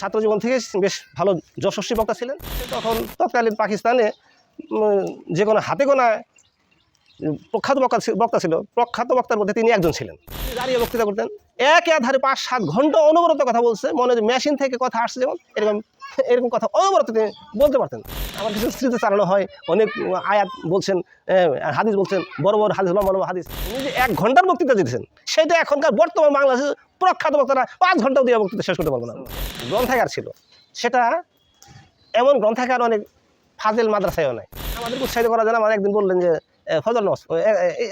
ছাত্র জীবন থেকে বেশ ভালো যশস্বী বক্তা ছিলেন। তখন তৎকালীন পাকিস্তানে যে কোনো হাতে উম, প্রখ্যাত বক্তা বক্তা ছিল। প্রখ্যাত বক্তার মধ্যে তিনি একজন ছিলেন। দাঁড়িয়ে বক্তৃতা করতেন। এক ধারে পাঁচ সাত ঘণ্টা অনবরত কথা বলছে। মনে মেশিন থেকে কথা আসছে যেমন, এরকম এরকম কথা অনবরত তিনি বলতে পারতেন। আমার কিছু স্মৃতি চালানো হয়। অনেক আয়াত বলছেন হাদিস বলছেন, বড় বড় হাদিস, লম্বা লম্বা হাদিস। উনি যে এক ঘণ্টার বক্তৃতা দিতেছেন, সেটা এখনকার বর্তমান বাংলাদেশের প্রখ্যাত বক্তারা পাঁচ ঘন্টাও দিয়ে বক্তৃতা শেষ করতে পারব না। গ্রন্থাগার ছিল। সেটা এমন গ্রন্থাগার অনেক ফাজেল মাদ্রাসায়ও নাই। আমাদের উৎসাহিত করা যায় না আমার একদিন বললেন যে ফজর নামাজ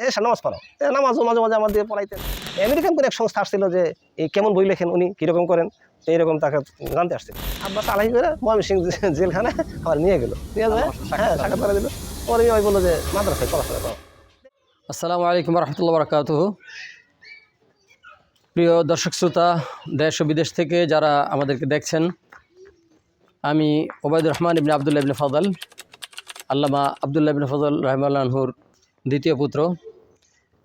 এসা নামাজ পড়াও নামাজও মাঝে মাঝে আমাদের পড়াইতেন আমেরিকান কোনো এক সংস্থা আসছিল যে এই কেমন বই লেখেন উনি কীরকম করেন এইরকম তাকে জানতে আসছিল আব্বাস আলাহি করে ময়মনসিং জেলখানায় আবার নিয়ে গেলো। নিয়ে যায় হ্যাঁ সাক্ষাৎ করে দিল। পরে ওই বলল যে মাদ্রাসায় পড়াশোনা করো। আসসালামু আলাইকুম রহমতুল্লাহ বরকাত প্রিয় দর্শক শ্রোতা দেশ ও বিদেশ থেকে যারা আমাদেরকে দেখছেন আমি ওবায়দুর রহমান ইবনে আবদুল্লাহ ইবনে ফজল আল্লামা আবদুল্লাহ ইবনে ফজল রহমাল্লাহুর দ্বিতীয় পুত্র।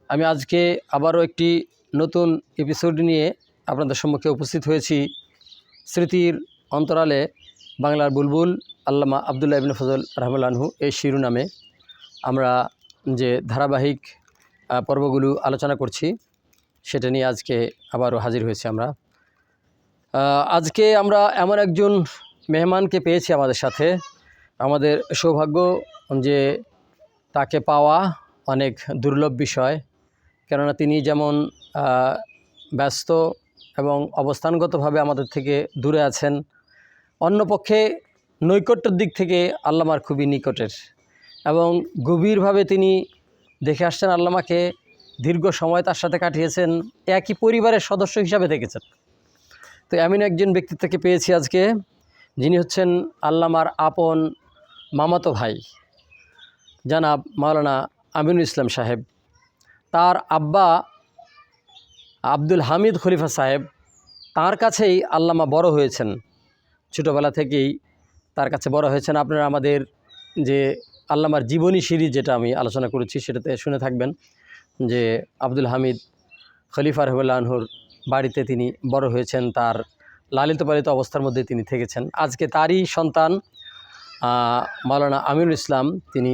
আমি আজকে আবারও একটি নতুন এপিসোড নিয়ে আপনাদের সম্মুখে উপস্থিত হয়েছি। স্মৃতির অন্তরালে বাংলার বুলবুল আল্লামা আবদুল্লাহ ইবনে ফজল রহমাল্লাহু এই শিরোনামে আমরা যে ধারাবাহিক পর্বগুলো আলোচনা করছি, সেটা নিয়ে আজকে আবারও হাজির হয়েছি আমরা। আজকে আমরা এমন একজন মেহমানকে পেয়েছি আমাদের সাথে আমাদের সৌভাগ্য যে তাকে পাওয়া অনেক দুর্লভ বিষয়। কেননা তিনি যেমন ব্যস্ত এবং অবস্থানগতভাবে আমাদের থেকে দূরে আছেন অন্যপক্ষে নৈকট্যের দিক থেকে আল্লামার খুবই নিকটের এবং গভীরভাবে তিনি দেখে আসছেন আল্লামাকে, দীর্ঘ সময় তার সাথে কাটিয়েছেন, একই পরিবারের সদস্য হিসাবে থেকেছেন তো এমন একজন ব্যক্তিত্বকে পেয়েছি আজকে, যিনি হচ্ছেন আল্লামার আপন মামাতো ভাই, জানাব মাওলানা আমিনুল ইসলাম সাহেব, তার আব্বা আব্দুল হামিদ খলিফা সাহেব তার কাছেই আল্লামা বড় হয়েছেন। ছোটোবেলা থেকেই তার কাছে বড় হয়েছেন। আপনারা আমাদের যে আল্লামার জীবনী সিরিজ যেটা আমি আলোচনা করেছি, সেটাতে শুনে থাকবেন যে আব্দুল হামিদ খলিফা রহমুল্লাহর বাড়িতে তিনি বড় হয়েছেন। তার লালিত পালিত অবস্থার মধ্যে তিনি থেকেছেন। আজকে তারই সন্তান মাওলানা আমিরুল ইসলাম তিনি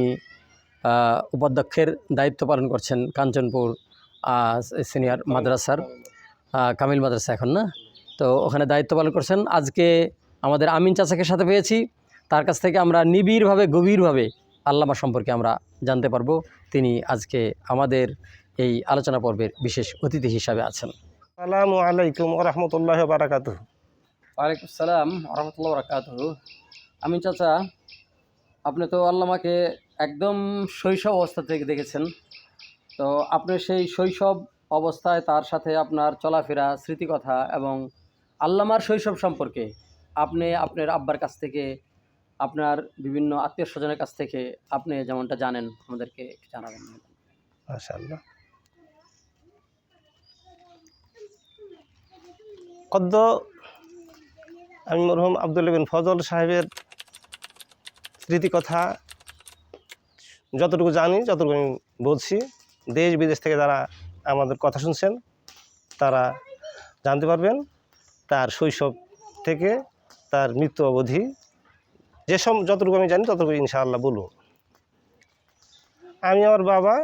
উপাধ্যক্ষের দায়িত্ব পালন করছেন কাঞ্চনপুর সিনিয়র মাদ্রাসার কামিল মাদ্রাসা এখন না? তো ওখানে দায়িত্ব পালন করছেন। আজকে আমাদের আমিন চাচাকে সাথে পেয়েছি। তার কাছ থেকে আমরা নিবিড়ভাবে গভীরভাবে আল্লামা সম্পর্কে আমরা জানতে পারব। তিনি আজকে আমাদের এই আলোচনা পর্বের বিশেষ অতিথি হিসাবে আছেন। আসসালামু আলাইকুম রহমতুল্লাহ বারাকাত ওয়ালাইকুম সালাম রহমতুল্লাহ বরকাত আমিন চাচা, আপনি তো আল্লামাকে একদম শৈশব অবস্থা থেকে দেখেছেন। তো আপনি সেই শৈশব অবস্থায় তার সাথে আপনার চলাফেরা, স্মৃতিকথা এবং আল্লামার শৈশব সম্পর্কে আপনি আপনার আব্বার কাছ থেকে, আপনার বিভিন্ন আত্মীয় স্বজনের কাছ থেকে আপনি যেমনটা জানেন, আমাদেরকে জানাবেন। কদ্দ আমি মরহুম আব্দুল ফজল সাহেবের স্মৃতিকথা, যতটুকু জানি, যতটুকু আমি বলছি, দেশ বিদেশ থেকে যারা আমাদের কথা শুনছেন, তারা জানতে পারবেন তার শৈশব থেকে তার মৃত্যু অবধি যেসব যতটুকু আমি জানি, ততটুকু ইনশাআল্লাহ বলব। আমি আমার বাবা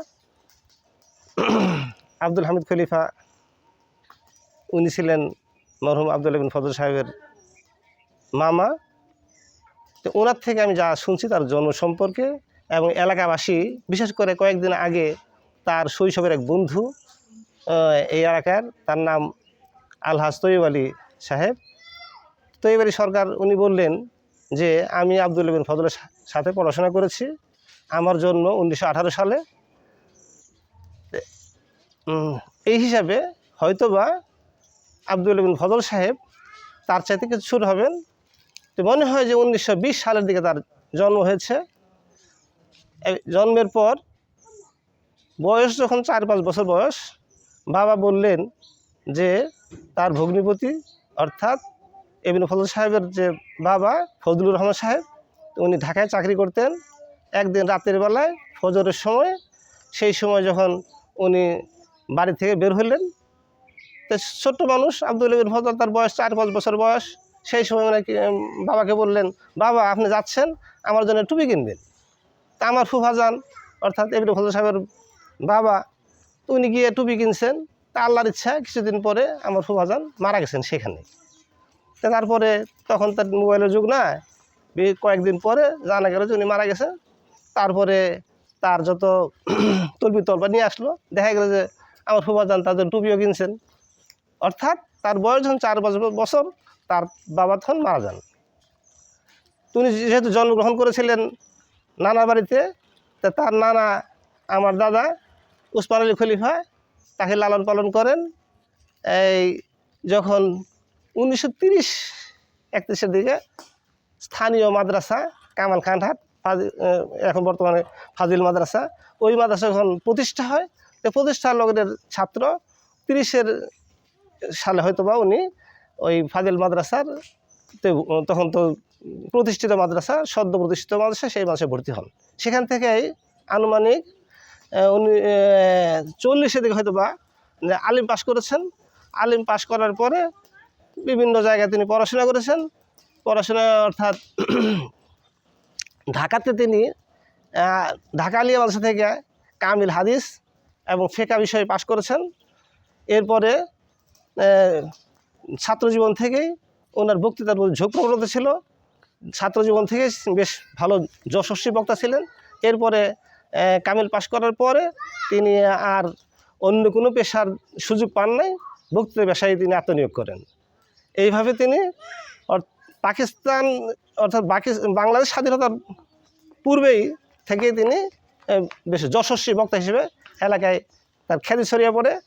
আব্দুল হামিদ খলিফা, উনি ছিলেন মরহুম আব্দুল বিন ফজল সাহেবের মামা। তো ওনার থেকে আমি যা শুনছি তার জন্ম সম্পর্কে এবং এলাকাবাসী, বিশেষ করে কয়েকদিন আগে তার শৈশবের এক বন্ধু এই এলাকার, তার নাম আলহাজ তৈব আলী সাহেব। তৈব আলী সরকার, উনি বললেন যে, আমি আব্দুল বিন ফজলের সাথে পড়াশোনা করেছি। আমার জন্ম উনিশশো আঠারো সালে। এই হিসাবে হয়তোবা আব্দুল বিন ফজল সাহেব তার চাইতে কিছু ছোট হবেন। তো মনে হয় যে উনিশশো বিশ সালের দিকে তার জন্ম হয়েছে। জন্মের পর বয়স যখন চার পাঁচ বছর বয়স, বাবা বললেন যে তার ভগ্নিপতি অর্থাৎ এবিন ফজল সাহেবের যে বাবা ফজলুর রহমান সাহেব উনি ঢাকায় চাকরি করতেন। একদিন রাতের বেলায় ফজরের সময়, সেই সময় যখন উনি বাড়ি থেকে বের হলেন, তো ছোট্ট মানুষ আব্দুল ইবিন ফজল তার বয়স চার পাঁচ বছর বয়স। সেই সময় নাকি উম, বাবাকে বললেন বাবা আপনি যাচ্ছেন আমার জন্য টুপি কিনবেন। তা আমার ফুফাজান অর্থাৎ এমনি ফজল সাহেবের বাবা উনি গিয়ে টুপি কিনছেন তা আল্লাহর ইচ্ছা কিছুদিন পরে আমার ফুফাজান মারা গেছেন সেখানে। তা তারপরে তখন তার মোবাইলের যুগ না কয়েকদিন পরে জানা গেল যে উনি মারা গেছেন তারপরে তার যত তলবি তলবা নিয়ে আসলো দেখা গেল যে আমার ফুফাজান তাদের টুপিও কিনছেন। অর্থাৎ তার বয়স যখন চার বছর তার বাবা তখন মারা যান। তিনি যেহেতু জন্মগ্রহণ করেছিলেন নানার বাড়িতে, তা তার নানা, আমার দাদা উসমান আলী খলিফা তাকে লালন পালন করেন। এই যখন উনিশশো তিরিশ একত্রিশের দিকে স্থানীয় মাদ্রাসা, কামাল খানহাট এখন বর্তমানে ফাজিল মাদ্রাসা, ওই মাদ্রাসা যখন প্রতিষ্ঠা হয়, তো প্রতিষ্ঠার লগনের ছাত্র তিরিশের সালে হয়তো বা উনি ওই ফাজিল মাদ্রাসার তখন তো প্রতিষ্ঠিত মাদ্রাসা, সদ্য প্রতিষ্ঠিত মাদ্রাসা, সেই মাদ্রাসায় ভর্তি হন। সেখান থেকেই আনুমানিক উনি চল্লিশের দিকে হয়তো বা আলিম পাশ করেছেন। আলিম পাশ করার পরে বিভিন্ন জায়গায় তিনি পড়াশোনা করেছেন। পড়াশোনা অর্থাৎ ঢাকাতে তিনি ঢাকা আলিয়া মাদ্রাসা থেকে কামিল হাদিস এবং ফেকা বিষয়ে পাশ করেছেন। এরপরে ছাত্রজীবন থেকেই ওনার বক্তৃতার প্রতি ঝোঁক প্রবণতা ছিল। ছাত্রজীবন থেকে বেশ ভালো যশস্বী বক্তা ছিলেন। এরপরে কামিল পাশ করার পরে তিনি আর অন্য কোনো পেশার সুযোগ পান নাই। বক্তৃতা পেশায় তিনি আত্মনিয়োগ করেন। এইভাবে তিনি পাকিস্তান, অর্থাৎ বাকি- বাংলাদেশ স্বাধীনতার পূর্বেই থেকে তিনি বেশ যশস্বী বক্তা হিসেবে এলাকায় তার খ্যাতি ছড়িয়ে পড়ে।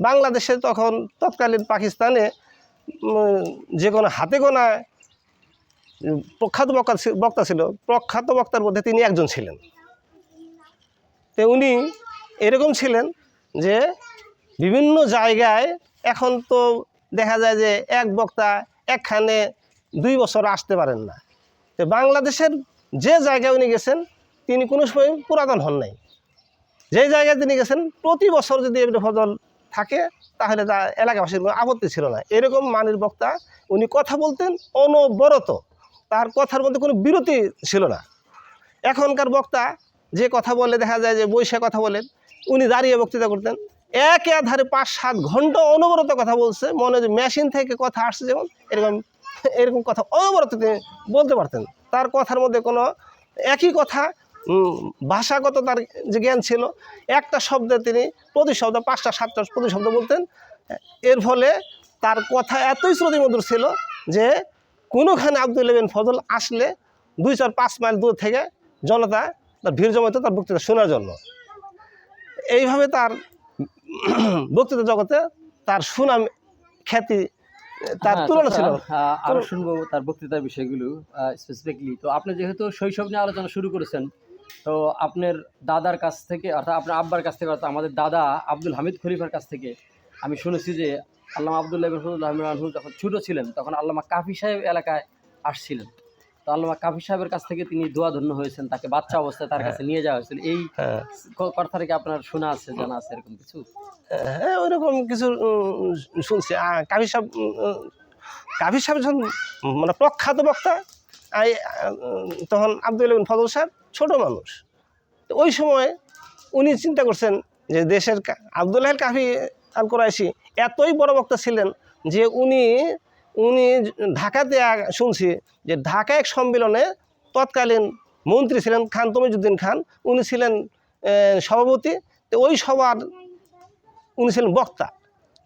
বাংলাদেশে তখন তৎকালীন পাকিস্তানে যে কোনো হাতে গোনা প্রখ্যাত বক্তা বক্তা ছিল। প্রখ্যাত বক্তার মধ্যে তিনি একজন ছিলেন। তো উনি এরকম ছিলেন যে বিভিন্ন জায়গায় এখন তো দেখা যায় যে এক বক্তা একখানে দুই বছর আসতে পারেন না। তো বাংলাদেশের যে জায়গায় উনি গেছেন, তিনি কোনো সময় পুরাতন হন নাই। যে জায়গায় তিনি গেছেন, প্রতি বছর যদি এমনি ফজল থাকে, তাহলে তা এলাকাবাসীর কোনো আপত্তি ছিল না। এরকম মানের বক্তা, উনি কথা বলতেন অনবরত। তার কথার মধ্যে কোনো বিরতি ছিল না। এখনকার বক্তা যে কথা বলে দেখা যায় যে বৈশা কথা বলেন, উনি দাঁড়িয়ে বক্তৃতা করতেন। এক ধারে পাঁচ সাত ঘণ্টা অনবরত কথা বলছে, মনে যে মেশিন থেকে কথা আসছে যেমন, এরকম এরকম কথা অনবরত তিনি বলতে পারতেন। তার কথার মধ্যে কোনো একই কথা ভাষাগত তার যে জ্ঞান ছিল একটা শব্দে তিনি প্রতি শব্দ পাঁচটা সাতটা প্রতি শব্দ বলতেন। এর ফলে তার কথা এতই শ্রুতিমধুর ছিল যে কোনোখানে আব্দুল বিন ফজল আসলে দুই চার পাঁচ মাইল দূর থেকে জনতা তার ভিড় জমাইতো তার বক্তৃতা শোনার জন্য। এইভাবে তার বক্তৃতা জগতে তার সুনাম খ্যাতি তার হ্যাঁ, তুলনা ছিল। আরও শুনব তার বক্তৃতার বিষয়গুলো স্পেসিফিকলি তো আপনি যেহেতু শৈশব নিয়ে আলোচনা শুরু করেছেন তো আপনার দাদার কাছ থেকে অর্থাৎ আপনার আব্বার কাছ থেকে অর্থাৎ আমাদের দাদা আব্দুল হামিদ খলিফার কাছ থেকে আমি শুনেছি যে আল্লামা আবদুল্লাহ রহমান যখন ছোটো ছিলেন তখন আল্লামা কাফি সাহেব এলাকায় আসছিলেন। তো আল্লামা কাফি সাহেবের কাছ থেকে তিনি দোয়া ধন্য হয়েছেন তাকে বাচ্চা অবস্থায় তার কাছে নিয়ে যাওয়া হয়েছিল। এই হ্যাঁ। ক- কথাটা কি আপনার শোনা আছে জানা আছে এরকম কিছু? হ্যাঁ ওইরকম কিছু শুনছি। কাবির সাহেব উম, সাহেব যখন মানে প্রখ্যাত বক্তা তখন আব্দুল ফজল সাহেব ছোট মানুষ। তো ওই সময় উনি চিন্তা করছেন যে দেশের কা- আবদুল্লাহ কাফি আল কোরাইশি এতই বড় বক্তা ছিলেন যে উনি উনি ঢাকাতে শুনছি যে ঢাকা এক সম্মেলনে তৎকালীন মন্ত্রী ছিলেন খান তমিজুদ্দিন খান। উনি ছিলেন সভাপতি। তো ওই সভার উনি ছিলেন বক্তা।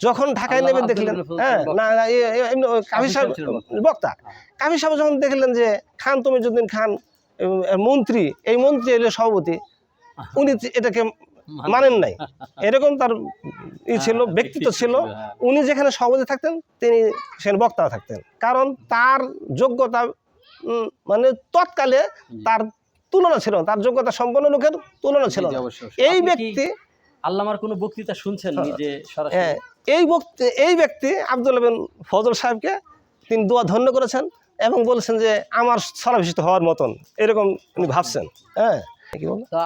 যখন ঢাকায় নেবেন দেখলেন হ্যাঁ না কাফি সাহেব বক্তা। কাফি সাহেব যখন দেখলেন যে খান তমিজুদ্দিন খান মন্ত্রী এই মন্ত্রী এলে সভাপতি উনি এটাকে মানেন। নাই। এরকম তার ই ছিল হ্যাঁ, ব্যক্তিত্ব ব্যক্তিত্ব ছিল। ছিল, হ্যাঁ। উনি যেখানে সভাপতি থাকতেন তিনি সেখানে বক্তা থাকতেন। কারণ তার যোগ্যতা মানে তৎকালে তার তুলনা ছিল তার যোগ্যতা সম্পন্ন লোকের তুলনা ছিল। এই ব্যক্তি আল্লামার কোনো বক্তৃতা শুনছেন নিজে সরাসরি? হ্যাঁ এই বক্তি এই ব্যক্তি আব্দুল বিন ফজল সাহেবকে তিনি দোয়া ধন্য করেছেন এবং বলেছেন যে আমার স্থলাভিষিক্ত হওয়ার মতন। এরকম উনি ভাবছেন। হ্যাঁ?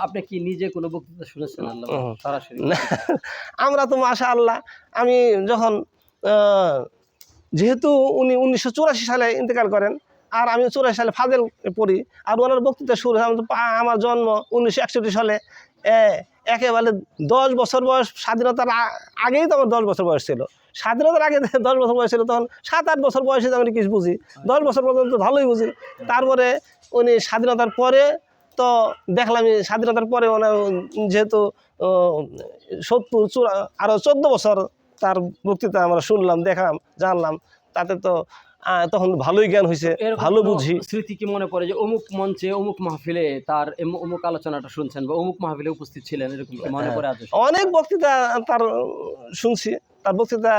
আপনি কি নিজে কোনো বক্তৃতা শুনেছেন আল্লাহ? সরাসরি। আমরা তো মাশা আল্লাহ আমি যখন যেহেতু উনি উনিশশো চুরাশি সালে ইন্তেকাল করেন আর আমি চুরাশি সালে ফাজেল পড়ি আর ওনার বক্তৃতা শুরু আমার জন্ম উনিশশো একষট্টি সালে একেবারে দশ বছর বয়স স্বাধীনতার আগেই তো আমার দশ বছর বয়স ছিল। স্বাধীনতার আগে দশ বছর বয়স ছিল তখন সাত আট বছর বয়সে তো আমি কিছু বুঝি। দশ বছর পর্যন্ত ভালোই বুঝি। তারপরে উনি স্বাধীনতার পরে তো দেখলাম স্বাধীনতার পরে ওনার যেহেতু সত্তর চূড়া আরও চোদ্দ বছর তার বক্তৃতা আমরা শুনলাম, দেখলাম, জানলাম। তাতে তো তখন ভালোই জ্ঞান হয়েছে ভালো বুঝি স্মৃতি কি মনে পড়ে যে অমুক মঞ্চে অমুক মাহফিলে তার অমুক আলোচনাটা শুনছেন বা অমুক মাহফিলে উপস্থিত ছিলেন এরকম মনে। পড়ে আছে অনেক বক্তৃতা তার শুনছি তার বক্তৃতা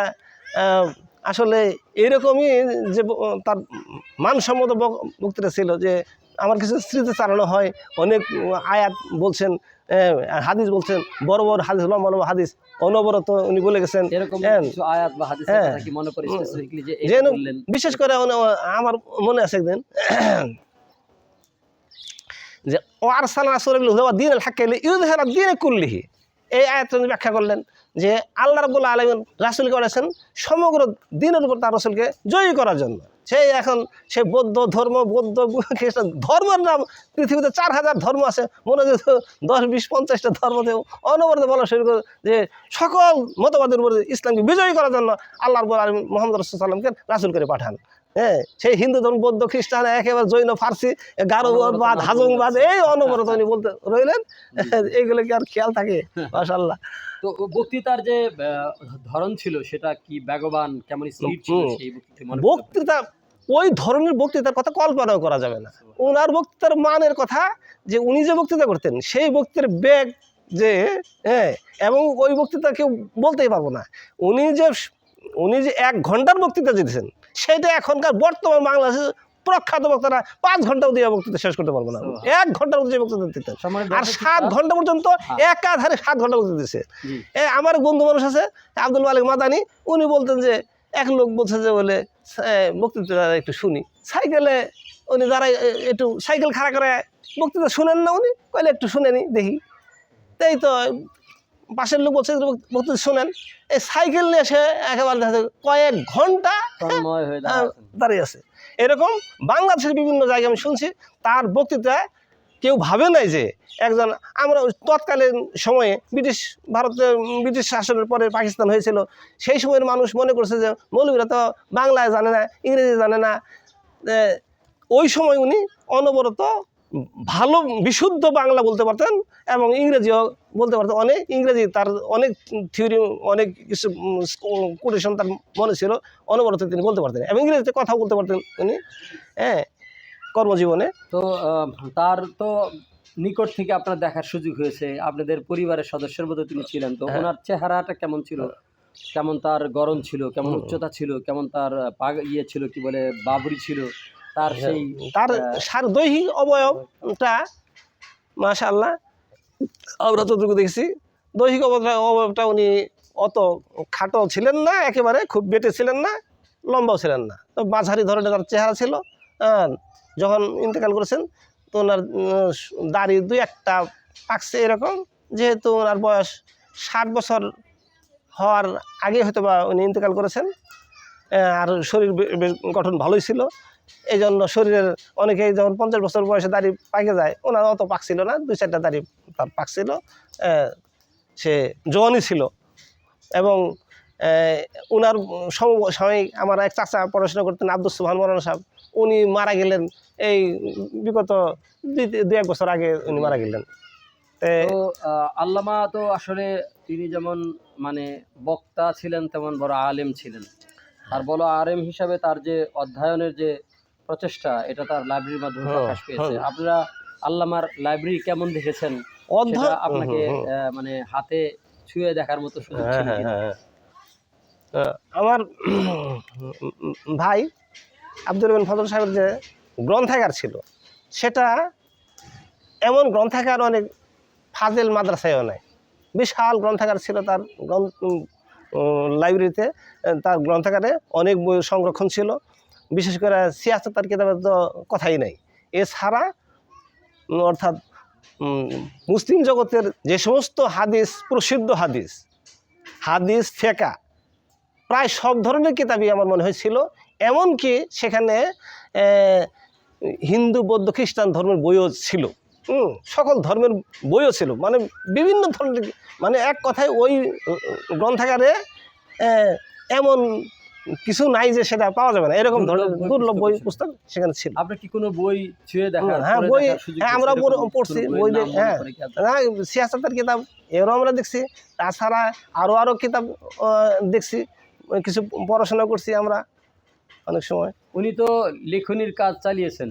আসলে এরকমই যে তার মানসম্মত বক- বক্তৃতা ছিল যে আমার কিছু স্মৃতি চালানো হয় অনেক আয়াত বলছেন হাদিস বলছেন বড় বড় হাদিস লম্বা লম্বা হাদিস অনবরত উনি বলে গেছেন। হ্যাঁ। হ্যাঁ। মনে বিশেষ করে আমার মনে আছে একদিন যে ওয়ার সালাম আসরুল হুদা দিন আল হাক্কে ইউদহার দিনে কুল্লিহি। এই আয়াত ব্যাখ্যা করলেন যে আল্লাহ রাবুল্লাহ আলমিন রাসুলকে বলেছেন সমগ্র দিনের উপর তার রসুলকে জয়ী করার জন্য। সেই এখন সে বৌদ্ধ ধর্ম বৌদ্ধ খ্রিস্টান ধর্মের নাম পৃথিবীতে চার হাজার ধর্ম আছে। মনে হয় দশ বিশ পঞ্চাশটা ধর্ম ধর্মতে অনবরত বলা শুরু করে যে সকল মতবাদের উপরে ইসলামকে বিজয়ী করার জন্য আল্লাহর আলম মোহাম্মদ রসুল্লামকে রাসুল করে পাঠান। হ্যাঁ সেই হিন্দু ধর্ম বৌদ্ধ খ্রিস্টান একেবারে জৈন ফার্সি গারোবাদ হাজংবাদ এই অনবরত উনি বলতে রইলেন। এইগুলো কি আর খেয়াল থাকে? মাশাল্লাহ তো বক্তৃতার যে ধরন ছিল সেটা কি বেগবান কেমন ছিল মনে? বক্তৃতা ওই ধরনের বক্তৃতার কথা কল্পনাও করা যাবে না। ওনার বক্তৃতার মানের কথা যে উনি যে বক্তৃতা করতেন সেই বক্তৃতার বেগ যে হ্যাঁ এবং ওই বক্তৃতা কেউ বলতেই পারব না। উনি যে উনি যে এক ঘণ্টার বক্তৃতা দিতেছেন সেটা এখনকার বর্তমান বাংলাদেশে প্রখ্যাত বক্তারা পাঁচ ঘন্টাও দিয়ে বক্তৃতা শেষ করতে পারব না। এক ঘণ্টার মধ্যে বক্তৃতা দিতেন। আর সাত ঘণ্টা পর্যন্ত হ্যাঁ। একাধারে সাত ঘণ্টা বক্তৃতা দিচ্ছে এ আমার বন্ধু মানুষ আছে আব্দুল মালিক মাদানি উনি বলতেন যে এক লোক বলছে যে বলে বক্তৃতা একটু শুনি। সাইকেলে উনি যারা একটু সাইকেল খাড়া করে বক্তৃতা শুনেন না উনি কইলে একটু শুনেনি দেখি। তাই তো পাশের লোক বলছে বক্তৃতা শুনেন। এই সাইকেল নিয়ে এসে একেবারে কয়েক ঘণ্টা হয়ে দাঁড়িয়ে আছে। এরকম বাংলাদেশের বিভিন্ন জায়গায় আমি শুনছি তার বক্তৃতায় কেউ ভাবে নাই যে একজন, আমরা তৎকালীন সময়ে ব্রিটিশ ভারতে, ব্রিটিশ শাসনের পরে পাকিস্তান হয়েছিল, সেই সময়ের মানুষ মনে করছে যে মৌলবীরা তো বাংলায় জানে না, ইংরেজি জানে না। ওই সময় উনি অনবরত ভালো, বিশুদ্ধ বাংলা বলতে পারতেন এবং ইংরেজিও বলতে পারতেন। অনেক ইংরেজি তার অনেক থিওরি, অনেক কিছু কোটেশন তার মনে ছিল, অনবরত তিনি বলতে পারতেন এবং ইংরেজিতে কথা বলতে পারতেন উনি। হ্যাঁ কর্মজীবনে? তো তার তো নিকট থেকে আপনার দেখার সুযোগ হয়েছে। আপনাদের পরিবারের সদস্যের মতো তিনি ছিলেন। তো হ্যাঁ। ওনার চেহারাটা কেমন ছিল? কেমন তার গরম ছিল? কেমন উচ্চতা ছিল? কেমন তার আহ, পা ইয়ে ছিল কি বলে বাবরি ছিল? তার সেই তার সার দৈহিক অবয়বটা মাশাল্লাহ আমরা যতটুকু দেখছি দৈহিক অবয়ব- অবয়বটা উনি অত খাটো ছিলেন না একেবারে খুব বেটে ছিলেন না লম্বাও ছিলেন না। তো মাঝারি ধরনের তার চেহারা ছিল আর যখন ইন্তেকাল করেছেন, তো ওনার দাড়ি দুই একটা পাকছে এরকম, যেহেতু ওনার বয়স ষাট বছর হওয়ার আগে হয়তো বা উনি ইন্তেকাল করেছেন আর শরীর গঠন ভালোই ছিল। এই জন্য শরীরের অনেকেই যখন পঞ্চাশ বছর বয়সে দাড়ি পাকে যায়, ওনার অত পাকছিল না, দুই চারটা দাড়ি তার পাকছিল সে জওয়ানই ছিল। এবং ওনার সমসাময়িক আমার এক চাচা পড়াশোনা করতেন আব্দুল সুবহান মরানা সাহেব, উনি মারা গেলেন এই বিগত দুই এক বছর আগে উনি মারা গেলেন। তো আল্লামা তো আসলে তিনি যেমন মানে বক্তা ছিলেন তেমন বড় আলেম ছিলেন। আর বড় আলেম হিসাবে তার যে অধ্যয়নের যে প্রচেষ্টা এটা তার লাইব্রেরির মাধ্যমে হ্যাঁ, প্রকাশ পেয়েছে। হ্যাঁ। আপনারা আল্লামার লাইব্রেরি কেমন দেখেছেন? আপনাকে মানে হাতে ছুঁয়ে দেখার মতো সুযোগ হ্যাঁ। আমার ভাই আব্দুল রহমান ফজল সাহেবের যে গ্রন্থাগার ছিল। সেটা এমন গ্রন্থাগার অনেক ফাজেল মাদ্রাসায়ও নেয় বিশাল গ্রন্থাগার ছিল তার গ্রন্থ লাইব্রেরিতে। তার গ্রন্থাগারে অনেক বই সংরক্ষণ ছিল। বিশেষ করে সিয়াসত তার কিতাবের তো কথাই নাই। এছাড়া অর্থাৎ মুসলিম জগতের যে সমস্ত হাদিস, প্রসিদ্ধ হাদিস হাদিস, ফেকা, প্রায় সব ধরনের কিতাবই আমার মনে হয়েছিল। এমনকি সেখানে হিন্দু বৌদ্ধ খ্রিস্টান ধর্মের বইও ছিল। হুম, সকল ধর্মের বইও ছিল। মানে বিভিন্ন ধরনের মানে এক কথায় ওই গ্রন্থাগারে এমন কিছু নাই যে সেটা পাওয়া যাবে না। এরকম ধরনের দুর্লভ বই পুস্তক সেখানে ছিল। আপনি কি কোনো বই ছুঁয়ে দেখার হ্যাঁ, বই- হ্যাঁ? আমরা পড়ছি, বই হ্যাঁ। কি সিয়াসতের কিতাব এরও আমরা দেখছি। তাছাড়া আরও আরও কিতাব দেখছি। কিছু পড়াশোনা করছি আমরা। অনেক সময়। উনি তো লেখনির কাজ চালিয়েছেন।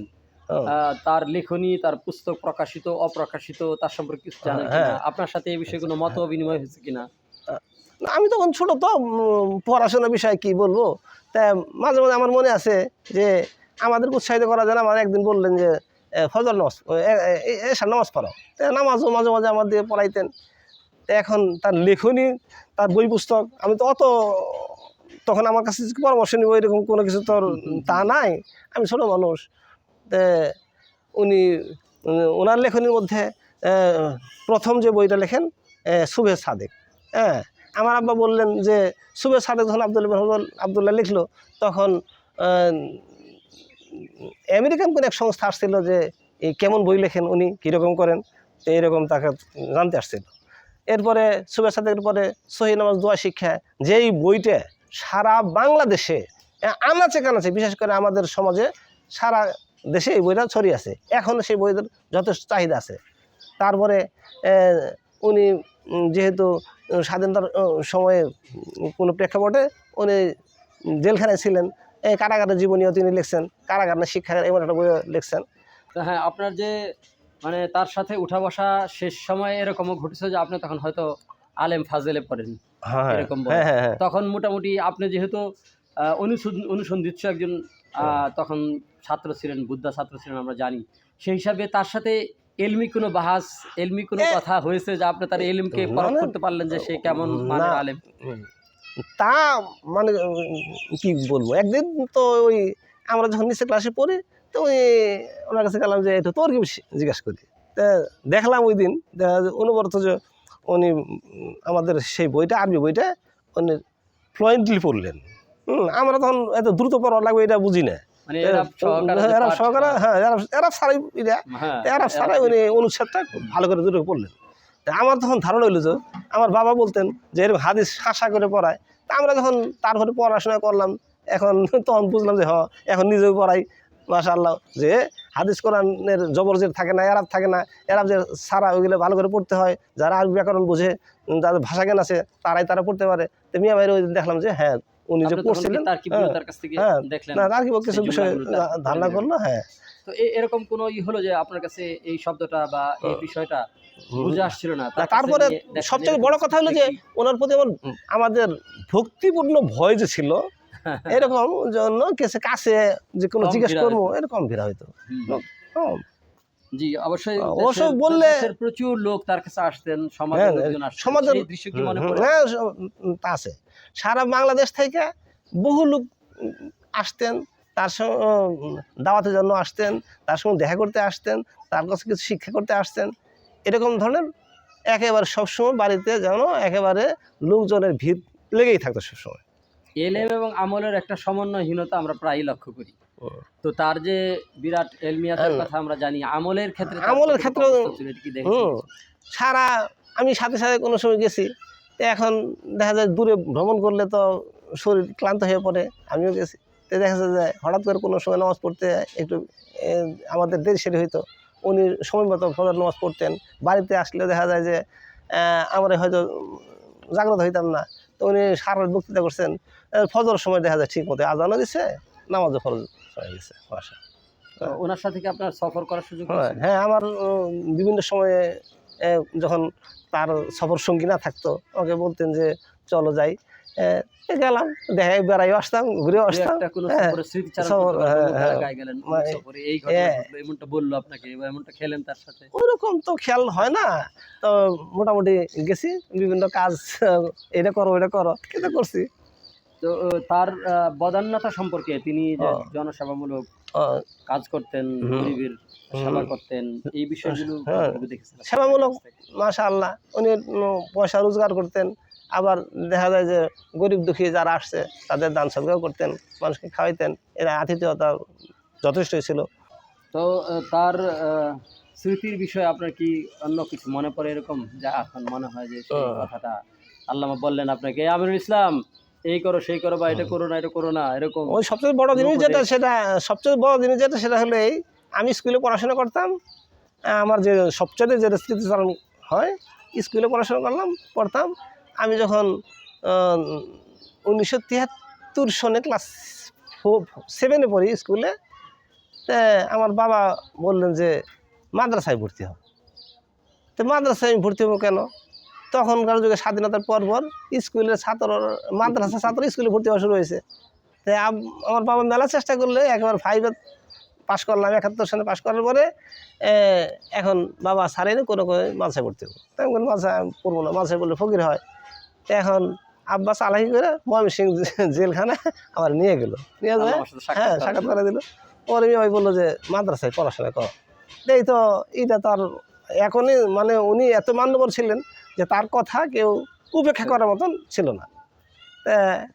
হ্যাঁ। তার লেখনী তার পুস্তক প্রকাশিত অপ্রকাশিত তার সম্পর্কে কিছু জানেন হ্যাঁ। আপনার সাথে এই বিষয়ে কোনো মত বিনিময় হয়েছে কিনা? না, আমি তখন ছোট তো উম, পড়াশোনার বিষয়ে কি বলব? তা মাঝে মাঝে আমার মনে আছে যে আমাদের উৎসাহিত করা জন্য আমার একদিন বললেন যে ফজর নামাজ এসার নামাজ পড়াও তো নামাজও মাঝে মাঝে আমার দিয়ে পড়াইতেন। এখন তার লেখনী তার বই পুস্তক আমি তো অত তখন আমার কাছে পরামর্শ নিব এরকম কোনো কিছু তোর তা নাই। আমি ছোট মানুষ। তে উনি ওনার লেখনীর মধ্যে প্রথম যে বইটা লেখেন শুভে সাদেক। হ্যাঁ আমার আব্বা বললেন যে শুভে সাদেক যখন আবদুল্লাহ আবদুল্লাহ লিখলো তখন আমেরিকান কোন এক সংস্থা আসছিল যে এই কেমন বই লেখেন উনি কীরকম করেন তো এইরকম তাকে জানতে আসছিল। এরপরে শুভে সাদেকের পরে সহি নামাজ দোয়া শিক্ষা যেই বইটা সারা বাংলাদেশে আনাচে কানাচে, বিশেষ করে আমাদের সমাজে সারা দেশে এই বইটা ছড়িয়ে আছে। এখনও সেই বইদের যথেষ্ট চাহিদা আছে। তারপরে উনি যেহেতু স্বাধীনতার সময়ে কোনো প্রেক্ষাপটে উনি জেলখানায় ছিলেন এই কারাগারের জীবনীও তিনি লিখছেন কারাগারের শিক্ষাগার, এমন একটা বইও লিখছেন। হ্যাঁ আপনার যে মানে তার সাথে উঠা বসা শেষ সময়ে এরকমও ঘটেছে যে আপনি তখন হয়তো আলেম ফাজেলে পড়েন। এরকম। হ্যাঁ হ্যাঁ হ্যাঁ। তখন মোটামুটি আপনি যেহেতু আহ, অনুসন- অনুসন্ধিৎস একজন তখন ছাত্র ছিলেন বুদ্ধা ছাত্র ছিলেন আমরা জানি। সেই হিসাবে তার সাথে এলমি কোনো বাহাস এলমি কোনো কথা হয়েছে যে আপনি তার এলমকে পরখ করতে পারলেন যে সে কেমন মানে আলেম? তা মানে কি বলব? একদিন তো ওই আমরা যখন নিচে ক্লাসে পড়ি তো ওই ওনার কাছে গেলাম যে এটা তোর কি জিজ্ঞাসা করি? দেখলাম ওই দিন অনুবর্ত যে উনি আমাদের সেই বইটা আরবি বইটা উনি ফ্লুয়েন্টলি পড়লেন। হুম আমরা তখন এত দ্রুত পড়া লাগবে এটা বুঝি না। মানে এরা সহকারে হ্যাঁ এরা এরা সারাই এটা। হ্যাঁ, এরা সারাই উনি অনুচ্ছেদটা ভালো করে দুটো পড়লেন। আমার তখন ধারণা হইল যে আমার বাবা বলতেন যে এরকম হাদিস শাসা করে পড়ায়। তা আমরা যখন তারপরে পড়াশোনা করলাম এখন তখন বুঝলাম যে হ এখন নিজেও পড়াই মাসা আল্লাহ যে হাদিস কোরআনের জবরজের থাকে না এরাব থাকে না এরাব যে সারা ওইগুলো ভালো করে পড়তে হয় যারা আরবি ব্যাকরণ বোঝে যাদের ভাষা জ্ঞান আছে তারাই তারা পড়তে পারে। তো মিয়া ভাইয়ের ওই দিন দেখলাম যে হ্যাঁ উনি যে পড়ছিলেন হ্যাঁ, তার হ্যাঁ, না কি কিছু বিষয়ে ধারণা করল হ্যাঁ। তো এরকম কোনো ই হলো যে আপনার কাছে এই শব্দটা বা এই বিষয়টা বুঝে আসছিল না? তারপরে সবচেয়ে বড় কথা হলো যে ওনার প্রতি আমার আমাদের ভক্তিপূর্ণ ভয় যে ছিল এরকম জন্য কেসে কাছে যে কোনো জিজ্ঞেস করব এরকম ভিড়া হইতো। হ্যাঁ, জি অবশ্যই অবশ্য বললে- প্রচুর লোক তার কাছে আসতেন সমাজের হ্যাঁ, লোকজন আসতেন। সমাজের- দৃশ্য কি মনে পড়ে? হ্যাঁ, তা আছে। সারা বাংলাদেশ থেকে বহু লোক আসতেন তার সঙ্গে দাওয়াতের জন্য আসতেন তার সঙ্গে দেখা করতে আসতেন তার কাছে কিছু শিক্ষা করতে আসতেন। এরকম ধরনের একেবারে সবসময় বাড়িতে যেন একেবারে লোকজনের ভিড় লেগেই থাকতো সবসময়। এলএম এবং আমলের একটা সমন্বয়হীনতা আমরা প্রায়ই লক্ষ্য করি। তো তার যে বিরাট এলমিয়াতের হ্যাঁ। কথা আমরা জানি আমলের ক্ষেত্রে আমলের কতটুকু ক্ষেত্রেও- অবস্থা ছিল, এটা কি দেখেছেন? হুম। সারা আমি সাথে সাথে কোনো সময় গেছি এখন দেখা যায় দূরে ভ্রমণ করলে তো শরীর ক্লান্ত হয়ে পড়ে আমিও গেছি। তো দেখা যায় যে হঠাৎ করে কোনো সময় নামাজ পড়তে একটু আমাদের দেরি সেরে হইতো উনি সময় মতো ফজর নামাজ পড়তেন বাড়িতে আসলে দেখা যায় যে আমরা হয়তো জাগ্রত হইতাম না। তো উনি সারা বক্তৃতা করছেন। ফজর সময় দেখা যায় ঠিক মতো আজানও দিছে নামাজও ফরজ হয়ে গেছে বাসা ওনার সাথে কি আপনার সফর করার সুযোগ হ্যাঁ হ্যাঁ আমার বিভিন্ন সময়ে যখন তার সফর সঙ্গী না থাকতো আমাকে বলতেন যে চলো যাই। গেলাম দেখে বেড়াইও আসতাম ঘুরেও দু আসতাম। হ্যাঁ, হ্যাঁ, হ্যাঁ। মানে, ওরকম তো খেয়াল হয় না। তো মোটামুটি গেছি বিভিন্ন কাজ এটা করো এটা করো করছি। তো তার বদান্যতা সম্পর্কে তিনি। জনসেবামূলক কাজ করতেন গরিবের সেবা করতেন এই বিষয়গুলো দেখেছেন? সেবামূলক মাশা আল্লাহ উনি পয়সা রোজগার করতেন। আবার দেখা যায় যে গরিব দুঃখী যারা আসছে তাদের দান সদগাও করতেন মানুষকে খাওয়াইতেন এরা আতিথেয়তা যথেষ্টই ছিল তো তার স্মৃতির বিষয়ে আপনার কি অন্য কিছু মনে পড়ে এরকম যা এখন মনে হয় যে সেই। কথাটা আল্লামা বললেন আপনাকে "এই আমিরুল ইসলাম এই করো সেই করো বা এটা করো না এটা করো না এরকম ওই সবচেয়ে বড় জিনিস। যেটা সেটা সবচেয়ে বড় জিনিস যেটা সেটা হলো এই আমি স্কুলে পড়াশোনা করতাম আমার যে সবচেয়ে যে স্মৃতিচারণ হয় স্কুলে পড়াশোনা করলাম পড়তাম আমি যখন উনিশশো তিয়াত্তর সনে ক্লাস সেভেনে পড়ি স্কুলে তা আমার বাবা বললেন যে, মাদ্রাসায় ভর্তি হও। তো মাদ্রাসায় আমি ভর্তি হব কেন? তখনকার যুগে স্বাধীনতার পর পর স্কুলের ছাত্র মাদ্রাসা ছাত্র স্কুলে ভর্তি হওয়া শুরু হয়েছে। তাই আমার বাবা মেলা চেষ্টা করলে, একবার ফাইভে পাশ করলাম, একাত্তর সালে পাশ করার পরে এখন বাবা ছাড়েনি কোনো কোনো মাদ্রাসায় ভর্তি হব। তাই কোনো মাদ্রাসা পড়ব না। মাদ্রাসায় বললে, ফকির হয়। তো এখন আব্বা চালাকি করে ময়মন সিং জেলখানে আমার নিয়ে গেল। নিয়ে যায় সাক্ষাৎ হ্যাঁ সাক্ষাৎ করে দিল। পরে ওই বলল যে মাদ্রাসায় পড়াশোনা কর। এই তো এটা তার এখনই মানে উনি এত মান্যবর ছিলেন যে তার কথা কেউ উপেক্ষা করার মতন ছিল না।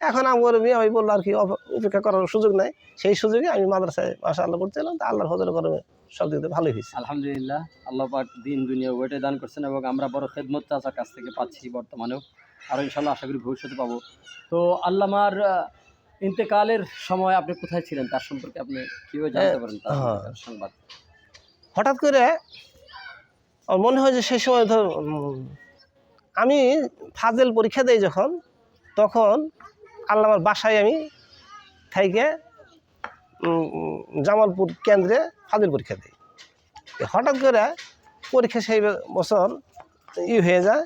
এখন আমার মেয়ে ওই বলল আর কি উপেক্ষা করার সুযোগ নাই। সেই সুযোগে আমি মাদ্রাসায় মাসা আল্লাহ এলাম। তা আল্লাহর হজর করে সব দিক ভালোই হয়েছে। আলহামদুলিল্লাহ আল্লাহ পাক দিন দুনিয়া ওইটাই দান করছেন এবং আমরা বড় খেদমত চাচার কাছ থেকে পাচ্ছি বর্তমানেও। আর ইনশাল্লাহ আশা করি ভবিষ্যতে পাবো। তো আল্লামার ইন্তেকালের সময় আপনি কোথায় ছিলেন? তার সম্পর্কে আপনি কীভাবে জানতে পারেন? তার হ্যাঁ। সংবাদ। হঠাৎ করে আমার মনে হয় যে সেই সময় ধর আমি ফাজেল পরীক্ষা দেই যখন তখন আল্লামার বাসায় আমি থাইকে জামালপুর কেন্দ্রে ফাজিল পরীক্ষা দিই। হঠাৎ করে পরীক্ষা সেই বছর ই হয়ে যায়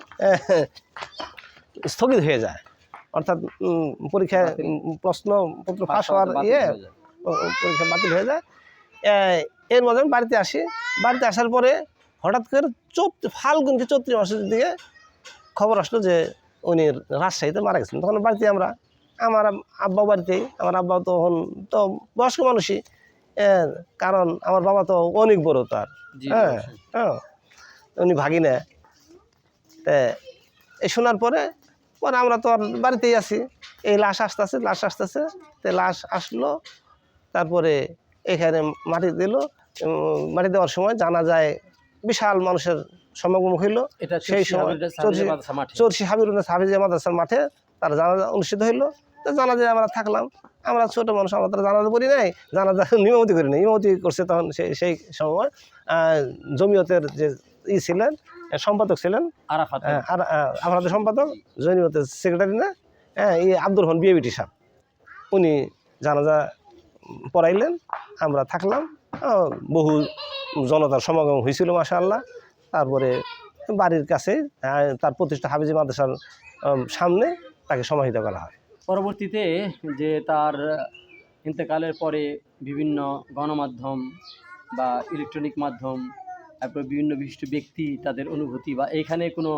স্থগিত হয়ে যায়। অর্থাৎ উম, পরীক্ষা উম, প্রশ্নপত্র ফাঁস হওয়ার ইয়ে পরীক্ষা বাতিল হয়ে যায়। এর মধ্যে আমি বাড়িতে আসি। বাড়িতে আসার পরে হঠাৎ করে চৈত্র ফাল্গুন কি চৈত্র মাসের দিকে খবর আসলো যে উনি রাজশাহীতে মারা গেছেন। তখন বাড়িতে আমরা আমার আব্বা বাড়িতেই আমার আব্বা তখন তো বয়স্ক মানুষই। কারণ আমার বাবা তো অনেক বড় তার। হ্যাঁ হ্যাঁ উনি ভাগিনে। তে এই শোনার পরে পরে আমরা তো আর বাড়িতেই আছি। এই লাশ আসতেছে লাশ আসতেছে। তো লাশ আসলো তারপরে এখানে মাটি দিল। মাটি দেওয়ার সময় জানা যায় বিশাল মানুষের সমাগম হইল। সেই সময় মাঠে। হাবিরুল্লাহ হাফিজিয়া মাদ্রাসার মাঠে তার জানাজা অনুষ্ঠিত হইল। তো জানাজায় আমরা থাকলাম। আমরা ছোট মানুষ আমরা তারা জানাজা করি নাই। জানাজা নিয়মতি করি নাই। ইমামতি করছে তখন সেই সেই সময় জমিয়তের যে ই ছিলেন সম্পাদক ছিলেন? আরাফাত আর আহ, আমাদের সম্পাদক জমিয়তের সেক্রেটারি না? হ্যাঁ এই আব্দুর রহমান বিএবিটি সাহেব। উনি জানাজা পড়াইলেন আমরা থাকলাম। বহু জনতার সমাগম হয়েছিল মাসা আল্লাহ তারপরে বাড়ির কাছে তার প্রতিষ্ঠা হাফিজি মাদ্রাসার সামনে তাকে সমাহিত করা হয়। পরবর্তীতে যে তার ইন্তেকালের পরে বিভিন্ন গণমাধ্যম বা ইলেকট্রনিক মাধ্যম তারপর বিভিন্ন বিশিষ্ট ব্যক্তি তাদের অনুভূতি বা এখানে কোনো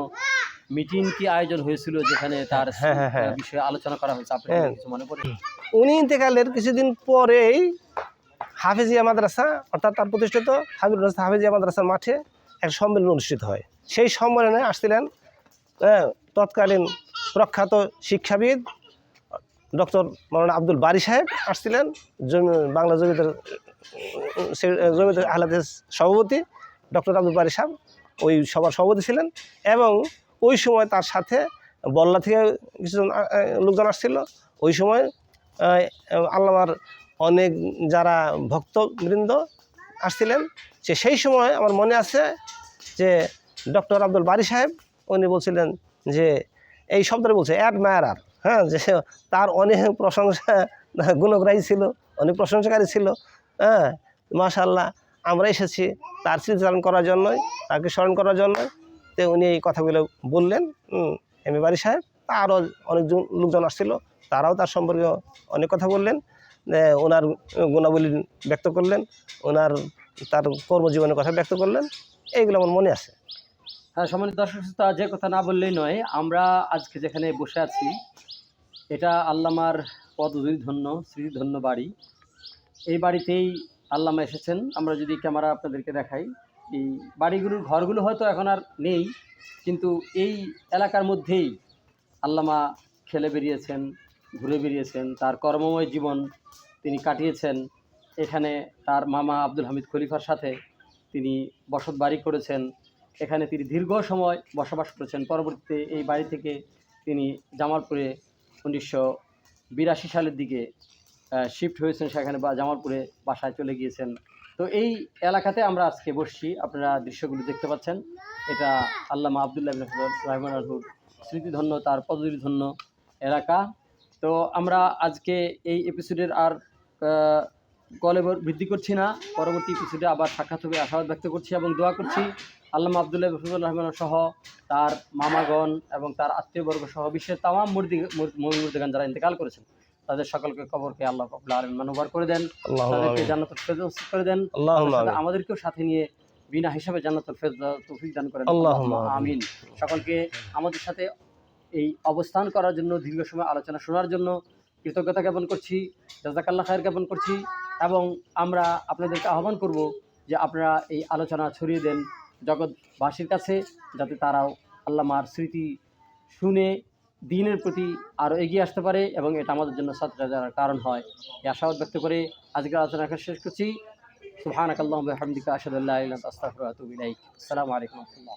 মিটিং কি আয়োজন হয়েছিল যেখানে তার হ্যাঁ, হ্যাঁ, হ্যাঁ। বিষয়ে আলোচনা করা হয়েছে আপনার হ্যাঁ। কিছু মনে পড়ে উনি ইন্তেকালের কিছুদিন পরেই হাফিজিয়া মাদ্রাসা অর্থাৎ তার প্রতিষ্ঠিত হাবিবুল হাসান হাফিজিয়া মাদ্রাসার মাঠে এক সম্মেলন অনুষ্ঠিত হয় সেই সম্মেলনে আসছিলেন তৎকালীন প্রখ্যাত শিক্ষাবিদ ডক্টর মৌলানা আব্দুল বারি সাহেব আসছিলেন জমি বাংলা জমিদার জমিদার আহ্লাদের সভাপতি ডক্টর আব্দুল বারি সাহেব ওই সভার সভাপতি ছিলেন এবং ওই সময় তার সাথে বল্লা থেকে কিছুজন লোকজন আসছিল। ওই সময় আল্লামার অনেক যারা ভক্তবৃন্দ আসছিলেন যে সেই সময় আমার মনে আছে যে ডক্টর আব্দুল বারি সাহেব উনি বলছিলেন যে, এই শব্দটা বলছে, অ্যাডমায়ারার। হ্যাঁ যে তার অনেক প্রশংসা, গুণগ্রাহী ছিল, অনেক প্রশংসাকারী ছিল। হ্যাঁ মাশাল্লাহ আমরা এসেছি তার স্মৃতিচারণ করার জন্যই, তাকে স্মরণ করার জন্যই। তো উনি এই কথাগুলো বললেন এম এ বাড়ি সাহেব আরও অনেকজন লোকজন আসছিল, তারাও তার সম্পর্কে অনেক কথা বললেন ওনার গুণাবলী ব্যক্ত করলেন, ওনার তার কর্মজীবনের কথা ব্যক্ত করলেন, এইগুলো আমার মনে আছে। হ্যাঁ সম্মানিত দর্শক শ্রোতা, যে কথা না বললেই নয়, আমরা আজকে যেখানে বসে আছি, এটা আল্লামার পদধন্য স্মৃতিধন্য বাড়ি। এই বাড়িতেই আল্লামা এসেছেন, আমরা যদি ক্যামেরা আপনাদেরকে দেখাই, এই বাড়িগুলোর ঘরগুলো হয়তো এখন আর নেই, কিন্তু এই এলাকার মধ্যেই আল্লামা খেলে বেরিয়েছেন, ঘুরে বেরিয়েছেন, তার কর্মময় জীবন তিনি কাটিয়েছেন। এখানে তার মামা আব্দুল হামিদ খলিফার সাথে তিনি বসত বাড়ি করেছেন। এখানে তিনি দীর্ঘ সময় বসবাস করেছেন। পরবর্তীতে এই বাড়ি থেকে তিনি জামালপুরে উনিশশো বিরাশি সালের দিকে শিফট হয়েছেন সেখানে বা জামালপুরে বাসায় চলে গিয়েছেন। তো এই এলাকাতে আমরা আজকে বসছি। আপনারা দৃশ্যগুলো দেখতে পাচ্ছেন। এটা আল্লামা আবদুল্লাহ রহমান আলহুর স্মৃতিধন্য, তার পদধন্য এলাকা। তো আমরা আজকে এই এপিসোডের আর কলেবর বৃদ্ধি করছি না। পরবর্তী এপিসোডে আবার সাক্ষাৎ হবে। আশাবাদ ব্যক্ত করছি এবং দোয়া করছি আল্লামা আবদুল্লাহ ফজল রহমান সহ তার মামাগণ এবং তার আত্মীয়বর্গ সহ বিশ্বের তামাম মুর্দি মুর্দিগান যারা ইন্তেকাল করেছেন। তাদের সকলকে কবরকে আল্লাহ কবুল আলম মানবার করে দেন। তাদেরকে জান্নাতুল ফেরদৌস করে দেন। আমাদেরকেও সাথে নিয়ে বিনা হিসাবে জান্নাতুল ফেরদৌস তৌফিক দান করেন। আমিন। সকলকে আমাদের সাথে এই অবস্থান করার জন্য দীর্ঘ সময় আলোচনা শোনার জন্য কৃতজ্ঞতা জ্ঞাপন করছি জাজাকাল্লা খায়ের জ্ঞাপন করছি এবং আমরা আপনাদেরকে আহ্বান করব যে আপনারা এই আলোচনা ছড়িয়ে দেন জগৎবাসীর কাছে যাতে তারাও আল্লামার স্মৃতি শুনে দিনের প্রতি আরও এগিয়ে আসতে পারে এবং এটা আমাদের জন্য যাওয়ার কারণ হয়। এই আশাবাদ ব্যক্ত করে আজকে আলোচনা শেষ করছি। সুহান আকাল্লাহ আসাদুল্লাহ আসসালামু আলাইকুম রাহমাতুল্লাহ।